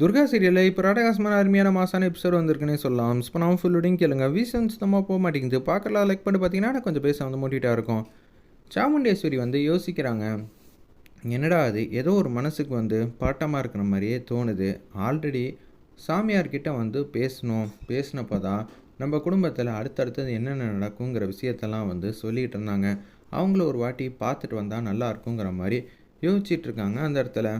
துர்கா சீரியலில் இப்போ ராடகாசமான அருமையான மாசான எபிசோட் வந்திருக்குன்னே சொல்லலாம். இப்போ நான் ஃபுல்லுடையும் கேளுங்க. வீசன் சுத்தமாக போக மாட்டேங்குது. பார்க்கலாம் லைக் பண்ணி பார்த்தீங்கன்னா கொஞ்சம் பேச வந்து மூட்டிகிட்டா இருக்கும். சாமுண்டேஸ்வரி வந்து யோசிக்கிறாங்க. என்னடா அது? ஏதோ ஒரு மனசுக்கு வந்து பாட்டமாக இருக்கிற மாதிரியே தோணுது. ஆல்ரெடி சாமியார்கிட்ட வந்து பேசணும். பேசினப்போ தான் நம்ம குடும்பத்தில் அடுத்தடுத்தது என்னென்ன நடக்குங்கிற விஷயத்தெல்லாம் வந்து சொல்லிகிட்டு இருந்தாங்க. அவங்கள ஒரு வாட்டி பார்த்துட்டு வந்தால் நல்லா இருக்குங்கிற மாதிரி யோசிச்சிட்ருக்காங்க அந்த இடத்துல.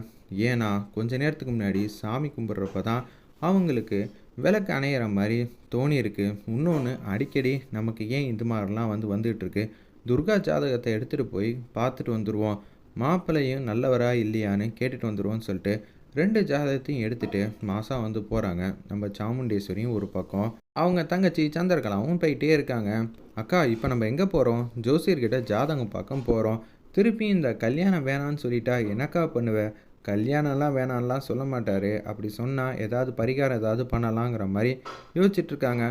ஏன்னா கொஞ்ச நேரத்துக்கு முன்னாடி சாமி கும்பிட்றப்ப தான் அவங்களுக்கு விளக்கு அணையிற மாதிரி தோணியிருக்கு. இன்னொன்று அடிக்கடி நமக்கு ஏன் இது மாதிரிலாம் வந்து வந்துகிட்ருக்கு? துர்கா ஜாதகத்தை எடுத்துகிட்டு போய் பார்த்துட்டு வந்துடுவோம் மாப்பிள்ளையும் நல்லவரா இல்லையான்னு கேட்டுட்டு வந்துடுவோம்னு சொல்லிட்டு ரெண்டு ஜாதகத்தையும் எடுத்துகிட்டு மாதம் வந்து போகிறாங்க நம்ம சாமுண்டேஸ்வரியும் ஒரு பக்கம். அவங்க தங்கச்சி சந்திரகலாவும் போயிட்டே இருக்காங்க. அக்கா இப்போ நம்ம எங்கே போகிறோம் ஜோசியர்கிட்ட ஜாதகம் பக்கம் போகிறோம் திருப்பி இந்த கல்யாணம் வேணான்னு சொல்லிட்டா என்னக்கா பண்ணுவேன் கல்யாணம்லாம் வேணாம்லாம் சொல்ல மாட்டார். அப்படி சொன்னால் ஏதாவது பரிகாரம் ஏதாவது பண்ணலாங்கிற மாதிரி யோசிச்சுட்ருக்காங்க.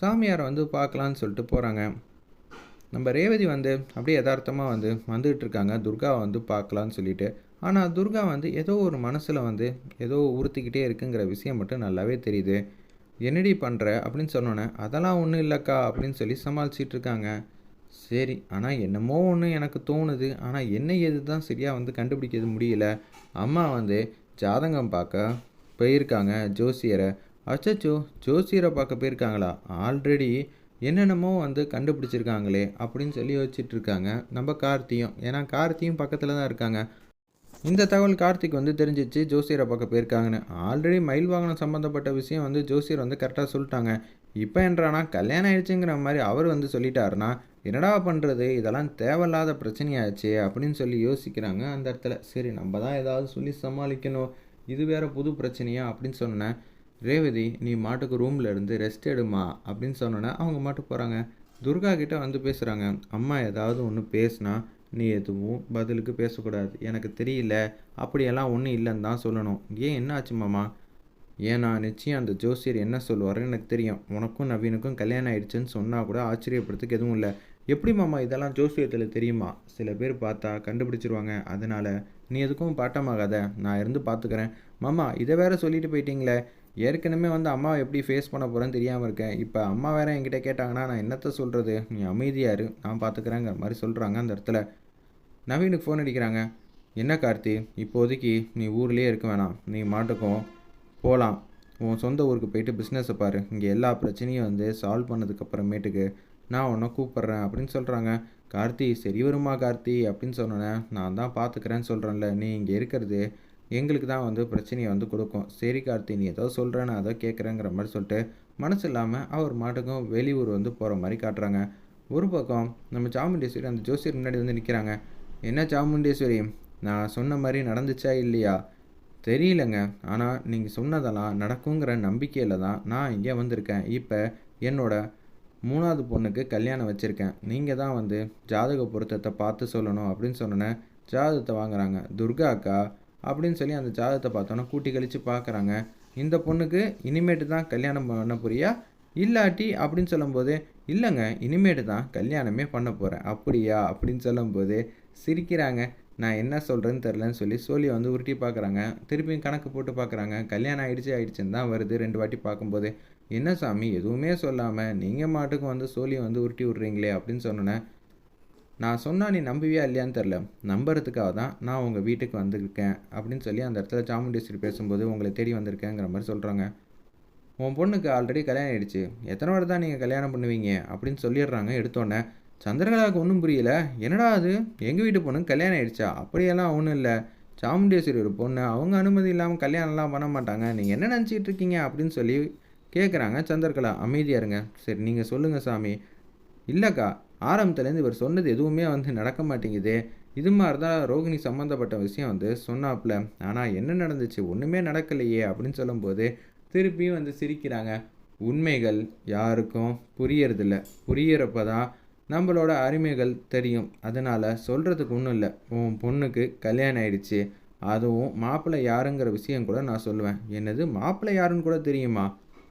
சாமியாரை வந்து பார்க்கலான்னு சொல்லிட்டு போகிறாங்க நம்ம ரேவதி வந்து அப்படியே யதார்த்தமாக வந்து வந்துக்கிட்டு இருக்காங்க துர்காவை வந்து பார்க்கலான்னு சொல்லிட்டு. ஆனால் துர்கா வந்து ஏதோ ஒரு மனசில் வந்து ஏதோ உறுத்திக்கிட்டே இருக்குங்கிற விஷயம் மட்டும் நல்லாவே தெரியுது. என்னடி பண்ணுற அப்படின்னு சொன்னோன்னே அதெல்லாம் ஒன்றும் இல்லைக்கா அப்படின்னு சொல்லி சமாளிச்சிட்ருக்காங்க. இருக்காங்க சரி ஆனால் என்னமோ ஒன்று எனக்கு தோணுது. ஆனால் என்ன எது தான் சரியாக வந்து கண்டுபிடிக்கிறது முடியல. அம்மா வந்து ஜாதகம் பார்க்க போயிருக்காங்க. ஜோசியரை. அச்சச்சோ ஜோசியரை பார்க்க போயிருக்காங்களா? ஆல்ரெடி என்னென்னமோ வந்து கண்டுபிடிச்சிருக்காங்களே அப்படின்னு சொல்லி யோசிச்சுட்டு இருக்காங்க நம்ம கார்த்தியும். ஏன்னா கார்த்தியும் பக்கத்தில் தான் இருக்காங்க. இந்த தகவல் கார்த்திக் வந்து தெரிஞ்சிச்சு ஜோசியரை பார்க்க போயிருக்காங்கன்னு. ஆல்ரெடி மயில் வாகனம் சம்மந்தப்பட்ட விஷயம் வந்து ஜோசியர் வந்து கரெக்டாக சொல்லிட்டாங்க. இப்போ என்றானா கல்யாணம் ஆயிடுச்சுங்கிற மாதிரி அவர் வந்து சொல்லிட்டாருன்னா என்னடா பண்ணுறது இதெல்லாம் தேவையில்லாத பிரச்சனையாச்சு அப்படின்னு சொல்லி யோசிக்கிறாங்க அந்த இடத்துல. சரி நம்ம தான் ஏதாவது சொல்லி சமாளிக்கணும். இது வேற புது பிரச்சனையா அப்படின்னு சொன்னேன் ரேவதி நீ மாட்டுக்கு ரூமில் இருந்து ரெஸ்ட் எடுமா அப்படின்னு சொன்னோன்னே அவங்க மாட்டுக்கு போகிறாங்க துர்கா கிட்ட வந்து பேசுகிறாங்க அம்மா ஏதாவது ஒன்று பேசுனா நீ எதுவும் பதிலுக்கு பேசக்கூடாது. எனக்கு தெரியல. அப்படியெல்லாம் ஒன்றும் இல்லைன்னு தான் சொல்லணும். ஏன் என்ன ஆச்சு மாமா? ஏன்னா நிச்சயம் அந்த ஜோசியர் என்ன சொல்லுவாருன்னு எனக்கு தெரியும். உனக்கும் நவீனுக்கும் கல்யாணம் ஆயிடுச்சுன்னு சொன்னால் கூட ஆச்சரியப்படுறதுக்கு எதுவும் இல்லை. எப்படி மாமா இதெல்லாம் ஜோசியத்தில் தெரியுமா? சில பேர் பார்த்தா கண்டுபிடிச்சிருவாங்க. அதனால் நீ எதுக்கும் பாட்டமாகாத நான் இருந்து பார்த்துக்கிறேன் மாமா இதை வேற சொல்லிட்டு போயிட்டீங்களே. ஏற்கனவே வந்து அம்மாவை எப்படி ஃபேஸ் பண்ண போகிறேன்னு தெரியாமல் இருக்கேன். இப்போ அம்மா வேற என்கிட்ட கேட்டாங்கன்னா நான் என்னத்த சொல்கிறது நீ அமைதியாக இரு. நான் பார்த்துக்கிறேங்கிற மாதிரி சொல்கிறாங்க அந்த இடத்துல. நவீனுக்கு ஃபோன் அடிக்கிறாங்க. என்ன கார்த்தி? இப்போதைக்கு நீ ஊர்லேயே இருக்க வேணாம். நீ மாட்டுக்கும் போகலாம் உன் சொந்த ஊருக்கு போயிட்டு பிஸ்னஸை பாரு. இங்கே எல்லா பிரச்சனையும் வந்து சால்வ் பண்ணதுக்கப்புறமேட்டுக்கு நான் உன்னை கூப்பிட்றேன் அப்படின்னு சொல்கிறாங்க கார்த்தி சரி வருமா கார்த்தி? அப்படின்னு சொன்னோன்னே நான் தான் பார்த்துக்கிறேன்னு சொல்கிறேன்ல நீ இங்கே இருக்கிறது எங்களுக்கு தான் வந்து பிரச்சனையை வந்து கொடுக்கும். சரி கார்த்தி நீ ஏதோ சொல்கிறேன்னு அதை கேட்குறேங்கிற மாதிரி சொல்லிட்டு மனசு இல்லாமல் அவர் மாட்டுக்கும் வெளியூர் வந்து போகிற மாதிரி காட்டுறாங்க. ஒரு பக்கம் நம்ம சாமுண்டேஸ்வரி அந்த ஜோசியர் முன்னாடி வந்து நிற்கிறாங்க என்ன சாமுண்டேஸ்வரி நான் சொன்ன மாதிரி நடந்துச்சா இல்லையா? தெரியலங்க. ஆனால் நீங்கள் சொன்னதெல்லாம் நடக்குங்கிற நம்பிக்கையில் தான் நான் இங்கே வந்திருக்கேன். இப்போ என்னோட மூணாவது பொண்ணுக்கு கல்யாணம் வச்சுருக்கேன். நீங்கள் தான் வந்து ஜாதக பொருத்தத்தை பார்த்து சொல்லணும் அப்படின்னு சொன்னேன் ஜாதகத்தை வாங்குறாங்க. துர்கா அக்கா அப்படின்னு சொல்லி அந்த ஜாதகத்தை பார்த்தோன்னா கூட்டி கழித்து பார்க்குறாங்க. இந்த பொண்ணுக்கு இனிமேட்டு தான் கல்யாணம் பண்ண போறியா? இல்லாட்டி அப்படின்னு சொல்லும்போது இல்லைங்க இனிமேட்டு தான் கல்யாணமே பண்ண போகிறேன் அப்படியா? அப்படின்னு சொல்லும்போது சிரிக்கிறாங்க. நான் என்ன சொல்கிறேன்னு தெரிலன்னு சொல்லி சோழியை வந்து உருட்டி பார்க்குறாங்க. திருப்பியும் கணக்கு போட்டு பார்க்குறாங்க. கல்யாணம் ஆகிடுச்சி ஆகிடுச்சின்னு தான் வருது. ரெண்டு வாட்டி பார்க்கும்போது என்ன சாமி எதுவுமே சொல்லாமல் நீங்கள் மாட்டுக்கு வந்து சோழியை வந்து உருட்டி விட்றீங்களே அப்படின்னு சொன்னேன் நான் சொன்னால் நீ நம்புவியா இல்லையான்னு தெரில நம்புறதுக்காக தான் நான் உங்கள் வீட்டுக்கு வந்திருக்கேன் அப்படின்னு சொல்லி அந்த இடத்துல சாமுண்டேஸ்வரி பேசும்போது உங்களை தேடி வந்திருக்கேங்கிற மாதிரி சொல்கிறாங்க உன் பொண்ணுக்கு ஆல்ரெடி கல்யாணம் ஆயிடுச்சு. எத்தனை வாரம் தான் நீங்கள் கல்யாணம் பண்ணுவீங்க அப்படின்னு சொல்லிடுறாங்க எடுத்தோடனே சந்திரகலாவுக்கு ஒன்றும் புரியல. என்னடா அது? எங்கள் வீட்டு பொண்ணு கல்யாணம் ஆயிடுச்சா? அப்படியெல்லாம் ஒன்றும் இல்லை. சாமுண்டேஸ்வரி ஒரு பொண்ணு. அவங்க அனுமதி இல்லாமல் கல்யாணம்லாம் பண்ண மாட்டாங்க. நீங்கள் என்ன நினச்சிட்டு இருக்கீங்க அப்படின்னு சொல்லி கேட்குறாங்க சந்திரகலா அமைதியாக இருங்க. சரி நீங்கள் சொல்லுங்கள் சாமி. இல்லைக்கா ஆரம்பத்துலேருந்து இவர் சொன்னது எதுவுமே வந்து நடக்க மாட்டேங்குது. இது மாதிரி தான் ரோகிணி சம்மந்தப்பட்ட விஷயம் வந்து சொன்னாப்புல. ஆனால் என்ன நடந்துச்சு? ஒன்றுமே நடக்கலையே அப்படின்னு சொல்லும்போது திருப்பியும் வந்து சிரிக்கிறாங்க. உண்மைகள் யாருக்கும் புரியறதில்ல. புரியறப்ப தான் நம்மளோட அருமைகள் தெரியும். அதனால் சொல்கிறதுக்கு ஒன்றும் இல்லை. உன் பொண்ணுக்கு கல்யாணம் ஆயிடுச்சு. அதுவும் மாப்பிள்ளை யாருங்கிற விஷயம் கூட நான் சொல்லுவேன். என்னது மாப்பிள்ளை யாருன்னு கூட தெரியுமா?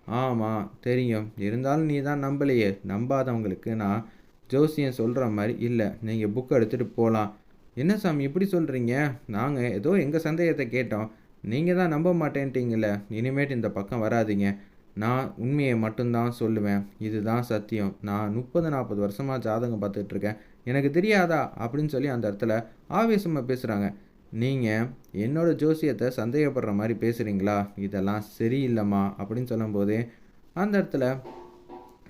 ஆமாம் தெரியும். இருந்தாலும் நீ தான் நம்பலையே. நம்பாதவங்களுக்கு நான் ஜோசியம் சொல்கிற மாதிரி இல்லை. நீங்கள் புக் எடுத்துகிட்டு போகலாம் என்ன சாமி இப்படி சொல்கிறீங்க நாங்கள் ஏதோ எங்கள் சந்தேகத்தை கேட்டோம். நீங்கள் தான் நம்ப மாட்டேன்ட்டீங்கல்ல. இனிமேட்டு இந்த பக்கம் வராதீங்க. நான் உண்மையை மட்டும்தான் சொல்லுவேன். இதுதான் சத்தியம். நான் முப்பது நாற்பது வருஷமாக ஜாதகம் பார்த்துட்ருக்கேன் எனக்கு தெரியாதா? அப்படின்னு சொல்லி அந்த இடத்துல ஆவேசமாக பேசுகிறாங்க நீங்கள் என்னோடய ஜோசியத்தை சந்தேகப்படுற மாதிரி பேசுகிறீங்களா இதெல்லாம் சரியில்லைம்மா அப்படின்னு சொல்லும்போது அந்த இடத்துல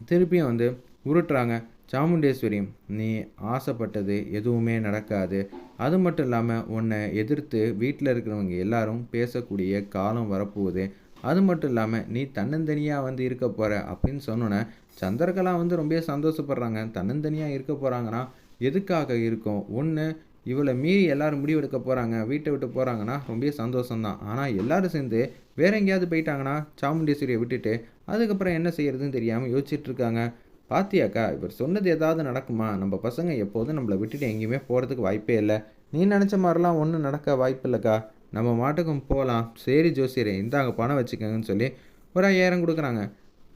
திருப்பியும் வந்து உருட்டுறாங்க. சாமுண்டேஸ்வரி நீ ஆசைப்பட்டது எதுவுமே நடக்காது. அது மட்டும் இல்லாமல் உன்னை எதிர்த்து வீட்டில் இருக்கிறவங்க எல்லாரும் பேசக்கூடிய காலம் வரப்போகுது. அது மட்டும் இல்லாமல் நீ தன்னந்தனியாக வந்து இருக்க போகிற அப்படின்னு சொன்னோன்னே சந்திரகலா வந்து ரொம்ப சந்தோஷப்படுறாங்க. தன்னந்தனியாக இருக்க போகிறாங்கன்னா எதுக்காக இருக்கும்? ஒன்று இவளை மீறி எல்லாரும் முடிவெடுக்க போகிறாங்க வீட்டை விட்டு போகிறாங்கன்னா ரொம்ப சந்தோஷம்தான். ஆனால் எல்லோரும் சேர்ந்து வேற எங்கேயாவது போயிட்டாங்கன்னா சாமுண்டேஸ்வரியை விட்டுட்டு அதுக்கப்புறம் என்ன செய்யறதுன்னு தெரியாமல் யோசிச்சுட்டு இருக்காங்க. பாத்தியாக்கா இவர் சொன்னது ஏதாவது நடக்குமா? நம்ம பசங்க எப்போதும் நம்மளை விட்டுட்டு எங்கேயுமே போகிறதுக்கு வாய்ப்பே இல்லை. நீ நினச்ச மாதிரிலாம் ஒன்றும் நடக்க வாய்ப்பு இல்லைக்கா. நம்ம மாட்டுக்கும் போகலாம் சரி ஜோசியரே இந்தாங்க பணம் வச்சுக்கோங்கன்னு சொல்லி ஒரு ஐயாயிரம் கொடுக்குறாங்க.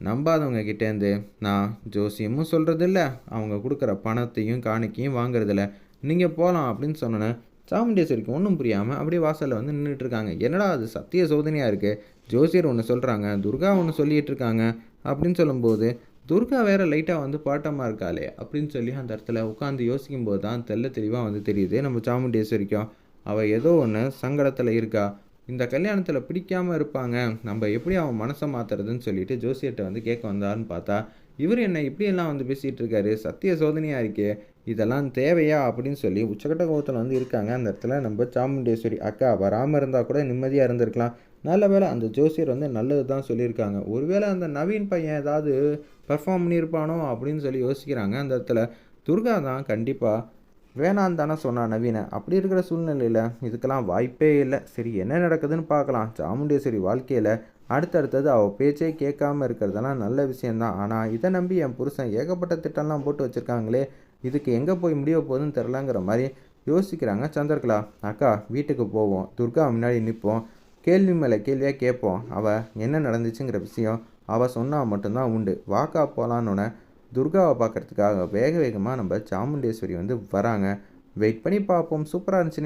நம்பாதவங்க கிட்டேருந்து நான் ஜோசியமும் சொல்கிறதில்ல அவங்க கொடுக்குற பணத்தையும் காணிக்கையும் வாங்குறதில்ல. நீங்கள் போகலாம் அப்படின்னு சொன்னோன்னே சாமுண்டேஸ்வரிக்கு ஒன்றும் புரியாமல் அப்படியே வாசலில் வந்து நின்றுட்டு இருக்காங்க என்னடா அது சத்திய சோதனையாக இருக்குது ஜோசியர் ஒன்று சொல்கிறாங்க துர்கா ஒன்று சொல்லிகிட்டு இருக்காங்க அப்படின்னு சொல்லும்போது துர்கா வேற லைட்டாக வந்து பாட்டமாக இருக்காளே அப்படின்னு சொல்லி அந்த இடத்துல உட்காந்து யோசிக்கும் போது தான் தெல்ல தெளிவாக வந்து தெரியுது. நம்ம சாமுண்டேஸ்வரிக்கும் அவள் ஏதோ ஒன்று சங்கடத்தில் இருக்கா. இந்த கல்யாணத்தில் பிடிக்காமல் இருப்பாங்க. நம்ம எப்படி அவன் மனசை மாற்றுறதுன்னு சொல்லிட்டு ஜோசியர்கிட்ட வந்து கேட்க வந்தாருன்னு பார்த்தா இவர் என்ன இப்படியெல்லாம் வந்து பேசிகிட்டு இருக்காரு. சத்திய சோதனையாக இருக்கே. இதெல்லாம் தேவையா அப்படின்னு சொல்லி உச்சக்கட்ட கோபத்தில் வந்து இருக்காங்க. அந்த இடத்துல நம்ம சாமுண்டேஸ்வரி அக்கா வராமல் இருந்தால் கூட நிம்மதியாக இருந்திருக்கலாம். நல்ல வேலை அந்த ஜோசியர் வந்து நல்லது தான் சொல்லியிருக்காங்க. ஒருவேளை அந்த நவீன் பையன் ஏதாவது பர்ஃபார்ம் பண்ணியிருப்பானோ அப்படின்னு சொல்லி யோசிக்கிறாங்க. அந்த இடத்துல துர்கா தான் கண்டிப்பாக வேணான்னு தானே சொன்னான் நவீனை. அப்படி இருக்கிற சூழ்நிலையில் இதுக்கெல்லாம் வாய்ப்பே இல்லை. சரி என்ன நடக்குதுன்னு பார்க்கலாம். சாமுண்டேஸ்வரி வாழ்க்கையில் அடுத்தடுத்தது அவள் பேச்சே கேட்காம இருக்கிறதெல்லாம் நல்ல விஷயந்தான் ஆனால் இதை நம்பி என் புருஷன் ஏகப்பட்ட திட்டம்லாம் போட்டு வச்சுருக்காங்களே. இதுக்கு எங்கே போய் முடிய போகுதுன்னு தெரிலங்கிற மாதிரி யோசிக்கிறாங்க சந்திரகலா. அக்கா வீட்டுக்கு போவோம். துர்கா முன்னாடி நிற்போம் கேள்வி மேலே கேள்வியாக கேட்போம். அவள் என்ன நடந்துச்சுங்கிற விஷயம் அவள் சொன்னால் மட்டும்தான் உண்டு. வாக்கா போகலான்னு துர்காவை பார்க்குறதுக்காக வேக வேகமாக நம்ம சாமுண்டேஸ்வரி வந்து வராங்க. வெயிட் பண்ணி பார்ப்போம். சூப்பராக இருந்துச்சுன்னு